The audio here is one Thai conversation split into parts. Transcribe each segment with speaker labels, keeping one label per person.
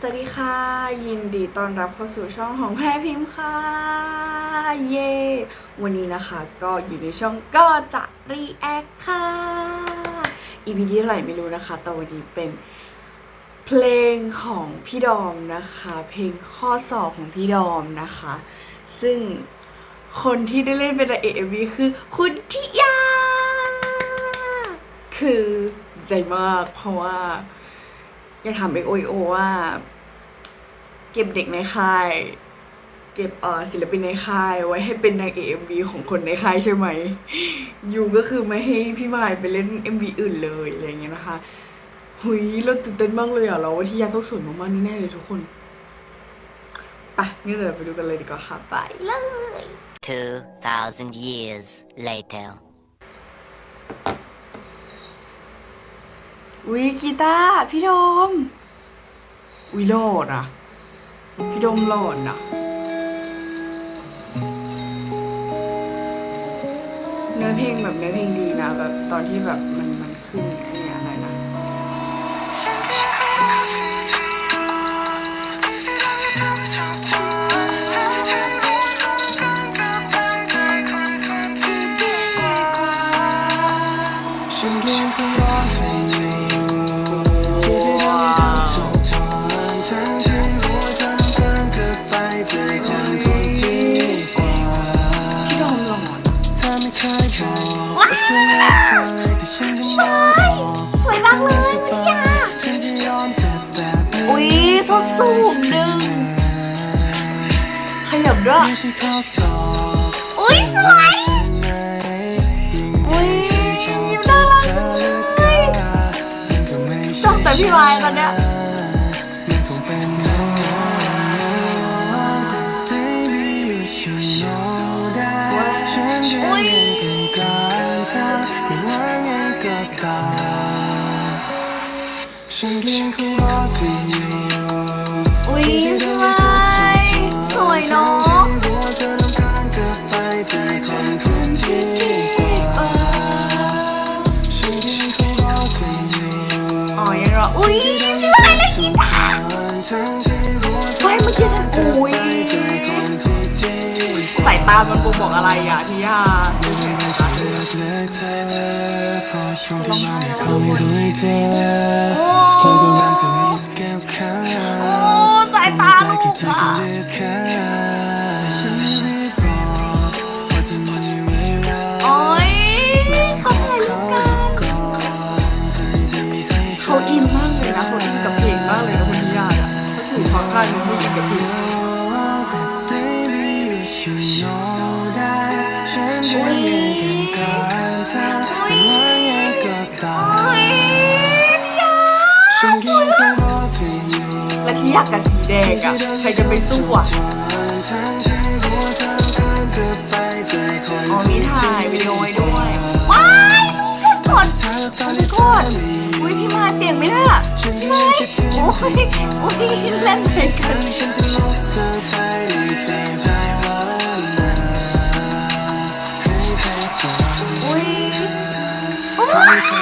Speaker 1: สวัสดีค่ะ ยินดีต้อนรับเข้าสู่ช่องของแพรพิมพ์ค่ะ เย้วันนี้นะคะก็อยู่ในช่องก็จะรีแอคค่ะอีพีที่เท่าไหร่ไม่รู้นะคะ แต่วันนี้เป็นเพลงของพี่ดอมนะคะ เพลงข้อสอบของพี่ดอมนะคะ ซึ่งคนที่ได้เล่นเป็นเอเอ็มวีคือคุณทิยา คือใจมากเพราะว่า อยากถามเอกโอโอว่า เก็บเด็กในค่าย เก็บเอ่อศิลปินในค่ายไว้ให้เป็นนางเอ็มวีของคนในค่ายใช่ไหมยูก็คือไม่ให้พี่มายไปเล่นเอ็มวีอื่นเลยอะไรอย่างเงี้ยนะคะหุยเราตื่นเต้นมากเลยอะเราว่าที่ยาต้องสวยมากๆแน่เลยทุกคนไปงั้นเดี๋ยวเราไปดูกันเลยดีกว่าค่ะไปเลย
Speaker 2: 2,000 years later.
Speaker 1: วิกีตาร์พี่โดม อุ้ยโลดอะ พี่โดมหลอดอะ เนื้อเพลงแบบเนื้อเพลงดีนะแบบตอนที่แบบมัน อุ้ยสวยอุ้ยยิ้มน่ารักจังเลยชอบแต่พี่วายตอนเนี้ยอุ้ยอุ้ยสวย อกี้ฉันอุ้ยสายตามันบ่งบอกอะไรอะที่ย่าดูเห็นไหมคะโอ้สายตาลูกอะ และที่อยากกับสีแดงอะใครจะไปสู้อะอ๋อมีถ่ายวิดีโอไว้ด้วยว้ายกดกดอุ้ยพี่มายเปลี่ยนไม่ได้อะพี่มายโอ้ยโอ้ยเล่นเพลงกัน Bye.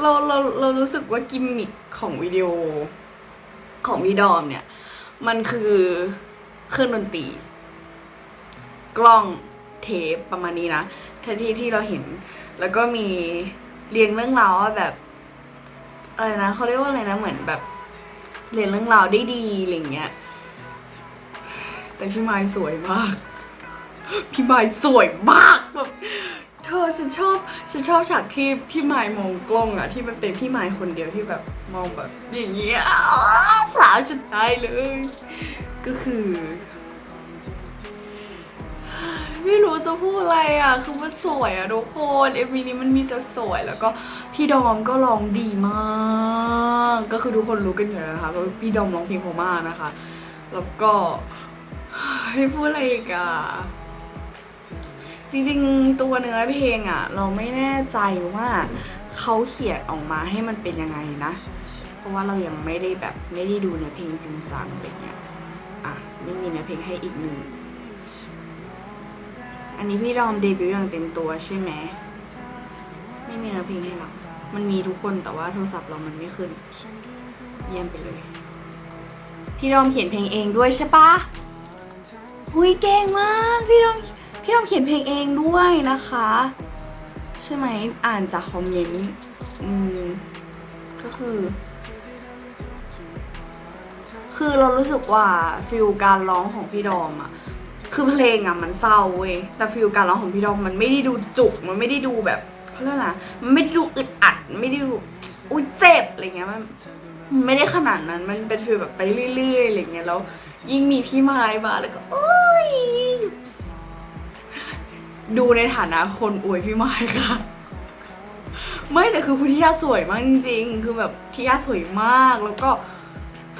Speaker 1: เราเราเรารู้สึกว่ากิมมิคของวิดีโอของพี่ดอมเนี่ย มันคือเครื่องดนตรี กล้องเทปประมาณนี้นะที่ที่ที่เราเห็น แล้วก็มีเรียงเรื่องราวว่าแบบอะไรนะเขาเรียกว่าอะไรนะเหมือนแบบเรียนเรื่องราวได้ดีอะไรเงี้ย แต่พี่ไม้สวยมาก พี่ไม้สวยมาก เธอฉันชอบฉันชอบฉากที่พี่ไม้มองกล้องอะที่มันเป็นพี่ไม้คนเดียวที่แบบมองแบบอย่างเงี้ยอ้าวสาวจะตายเลย ก็คือ ไม่รู้จะพูดอะไรอะ คือมันสวยอะทุกคนเอ็มวีนี้มันมีแต่สวยแล้วก็พี่ดอมก็ร้องดีมาก ก็คือทุกคนรู้กันอยู่แล้วนะคะว่าพี่ดอมร้องเพลงเพราะมานะคะ แล้วก็ให้พูดอะไรอีกอะ จริงๆ ตัวเนื้อเพลงอะเราไม่แน่ใจว่าเขาเขียนออกมาให้มันเป็นยังไงนะ เพราะว่าเรายังไม่ได้แบบไม่ได้ดูเนื้อเพลงจริงจังอะไรเงี้ยอะไม่มีเนื้อเพลงให้อีกหนึ่งอันนี้พี่ดอมเดบิวต์อย่างเต็มตัวใช่ไหมไม่มีเนื้อเพลงให้เรามันมีทุกคนแต่ว่าโทรศัพท์เรามันไม่ขึ้น เยี่ยมไปเลย พี่ดอมเขียนเพลงเองด้วยใช่ปะหุยเก่งมาก พี่ดอม พี่ดอมเขียนเพลงเองด้วยนะคะ ใช่ไหมอ่านจากคอมเมนต์อืมก็คือ คือเรารู้สึกว่าฟิลการร้องของพี่ดอมอะคือเพลงอะมันเศร้าเว้ยแต่ฟิลการร้องของพี่ดอมมันไม่ได้ดูจุก มันไม่ได้ดูแบบเขาเรียกอะไรนะมันไม่ได้ดูอึดอัด ไม่ได้ดูอุ้ยเจ็บอะไรเงี้ยมันมันไม่ได้ขนาดนั้น มันเป็นฟิลแบบไปเรื่อยๆอะไรเงี้ยแล้วยิ่งมีพี่ไม้มาแล้วก็โอ้ย ดูในฐานะคนอวยพี่ไม้ค่ะ ไม่แต่คือคุณทิยาสวยมากจริงๆ คือแบบทิยาสวยมาก แล้วก็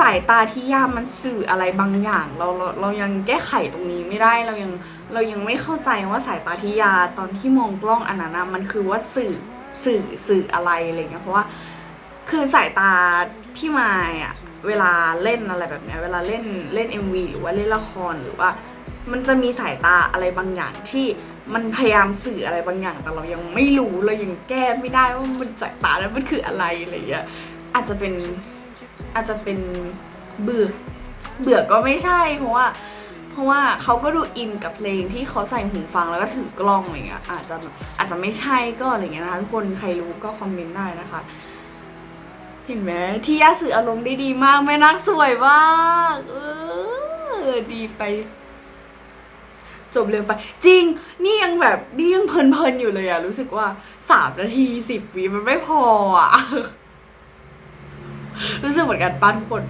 Speaker 1: สายตาที่ยามันสื่ออะไรบางอย่าง เราเราเรายังแก้ไขตรงนี้ไม่ได้เรายังเรายังไม่เข้าใจว่าสายตาที่ยาตอนที่มองกล้องอันนั้นนะมันคือว่าสื่อสื่อสื่ออะไรอะไรเงี้ยเพราะว่าคือสายตาพี่มายอะเวลาเล่นอะไรแบบเนี้ยเวลาเล่นเล่น MV หรือว่าเล่นละครหรือว่า มันจะมีสายตาอะไรบางอย่างที่ มันพยายามสื่ออะไรบางอย่าง แต่เรายังไม่รู้เรายังแก้ไม่ได้ว่ามันสายตาแล้วมันคืออะไรอะไรอย่างเงี้ยอาจจะเป็นอาจจะเป็นเบื่อเบื่อก็ไม่ใช่เพราะว่า เพราะว่าเขาก็ดูอินกับเพลงที่เขาใส่หูฟังแล้วก็ถือกล้องอะไรเงี้ยอาจจะอาจจะไม่ใช่ก็อะไรเงี้ยนะคะทุกคนใครรู้ก็คอมเมนต์ได้นะคะเห็นไหมที่ย่าสื่ออารมณ์ได้ดีมากแม่นักสวยมากเออดีไป จบเร็วไป จริง นี่ยังแบบนี่ยังเพลินๆอยู่เลยอะรู้สึกว่าสามนาทีสิบวิมันไม่พออะรู้สึกเหมือนกันป้าทุกคน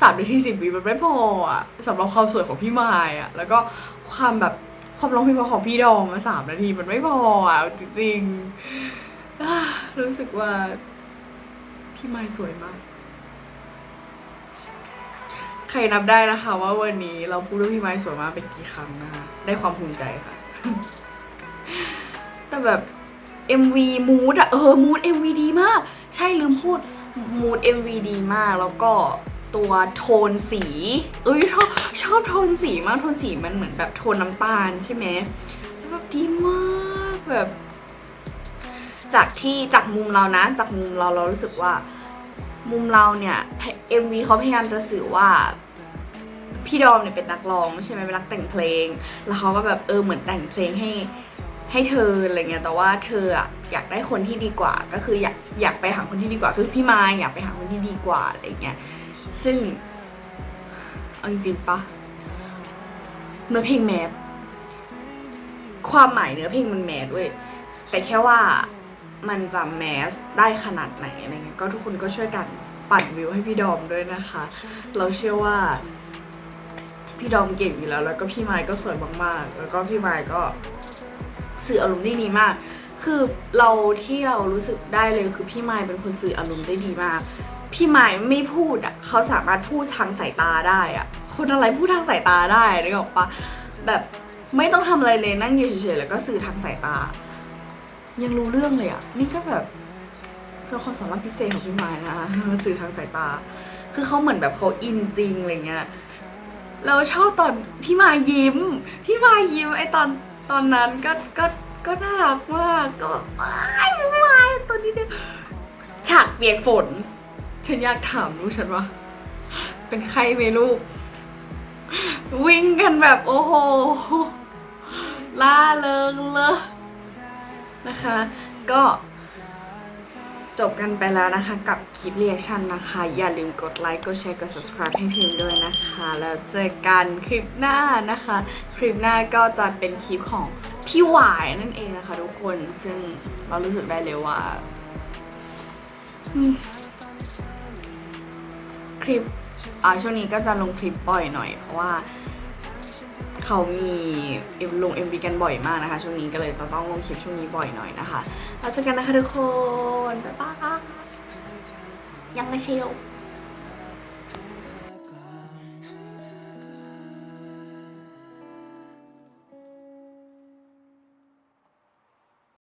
Speaker 1: สามนาทีสิบวิมันไม่พออะสำหรับความสวยของพี่มายอะแล้วก็ความแบบความร้องเพลงของพี่ดอมมาสามนาทีมันไม่พออะจริงๆรู้สึกว่าพี่มายสวยมาก ใครนับได้นะคะ ว่าวันนี้เราพูดว่าพี่ไม้สวยมากเป็นกี่ครั้งนะคะ ได้ความภูมิใจค่ะ แต่แบบ MV มูดอะเออมูด MV ดีมาก ใช่ลืมพูดมูด MV ดีมาก แล้วก็ตัวโทนสีเอ้ยชอบชอบโทนสีมากโทนสีมันเหมือนแบบโทนน้ำตาลใช่ไหมแล้วแบบดีมากแบบ จากที่จากมุมเรานะ จากมุมเราเรารู้สึกว่า มุมเราเนี่ย MV เขาพยายามจะสื่อว่าพี่ดอมเนี่ยเป็นนักร้องใช่ไหมเป็นนักแต่งเพลง แล้วเขาก็แบบเออเหมือนแต่งเพลงให้ให้เธออะไรเงี้ย แต่ว่าเธออะอยากได้คนที่ดีกว่า ก็คืออยากอยากไปหาคนที่ดีกว่า คือพี่มายอยากไปหาคนที่ดีกว่าอะไรเงี้ย ซึ่งเอาจริงปะเนื้อเพลงแมสความหมายเนื้อเพลงมันแมสเว้ย แต่แค่ว่า มันจะแมสได้ขนาดไหนอะไรเงี้ยก็ทุกคนก็ช่วยกันปั่นวิวให้พี่ดอมด้วยนะคะ เราเชื่อว่า พี่ดอมเก่งอยู่แล้ว แล้วก็พี่ไมค์ก็สวยมากๆ แล้วก็พี่ไมค์ก็สื่ออารมณ์ได้ดีมาก คือเราที่เรารู้สึกได้เลยคือพี่ไมค์เป็นคนสื่ออารมณ์ได้ดีมาก พี่ไมค์ไม่พูดอะเขาสามารถพูดทางสายตาได้อะ คนอะไรพูดทางสายตาได้นึกออกปะแบบไม่ต้องทำอะไรเลยนั่งอยู่เฉยๆแล้วก็สื่อทางสายตา ยังรู้เรื่องเลยอะ นี่ก็แบบเป็นความสามารถพิเศษของพี่ไมค์นะสื่อทางสายตา คือเขาเหมือนแบบเขาอินจริงอะไรเงี้ยเราชอบตอนพี่มายิ้ม พี่มายิ้มไอตอนตอนนั้นก็ก็ก็น่ารักมากก็พี่มาตอนนี้เนี่ยฉากเปียกฝน ฉันอยากถามลูกฉันว่า เป็นใครไหมลูก วิ่งกันแบบโอ้โหล่าเริงเลย นะคะ ก็จบกันไปแล้วนะคะกับคลิปเรีแอคชั่นนะคะ อย่าลืมกดไลค์กดแชร์กด subscribe ให้พิมด้วยนะคะ แล้วเจอกันคลิปหน้านะคะ คลิปหน้าก็จะเป็นคลิปของพี่หวายนั่นเองนะคะทุกคนซึ่งเรารู้สึกได้เลยว่าคลิปอ่าช่วงนี้ก็จะลงคลิปบ่อยหน่อยเพราะว่า เขามีลง MV กันบ่อยมากนะคะ ช่วงนี้ก็เลยจะต้องลงคลิปช่วงนี้บ่อยหน่อยนะคะแล้วเจอกันนะคะทุกคน บ๊ายบายยังไม่เชียว